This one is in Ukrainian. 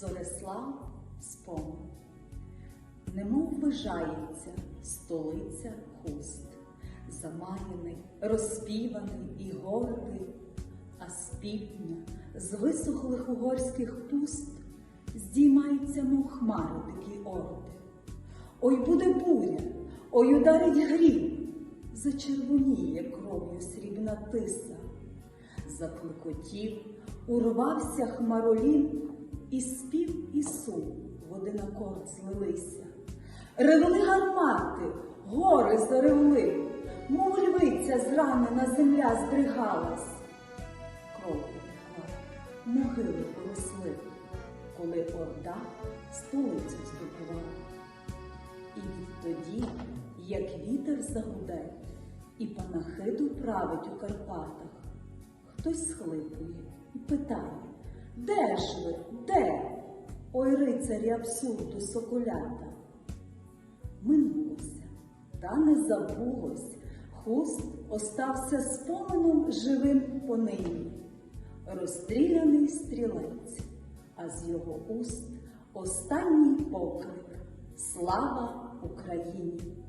Зорислав спомин. Немов вижається столиця хуст, замаяний, розпіваний і гордий, а з півдня, з висохлих угорських пуст здіймаються, мов хмари дикі орди. Ой буде буря, ой ударить грім, зачервоніє кров'ю срібна тиса. Закликотів, урвався хмаролін, і спів і сум в один акорд злилися. Ревли гармати, гори заревли, мов львиця зранена земля здригалась. Кров потекла, могили поросли, коли орда столицю здобувала. І відтоді, як вітер загуде, і панахиду править у Карпатах, хтось схлипує і питає, де ж ви, де? Ой, рицарі абсурду соколята. Минулося, та не забулось, хуст остався споменом живим понині. Розстріляний стрілець, а з його уст останній поклик Слава Україні!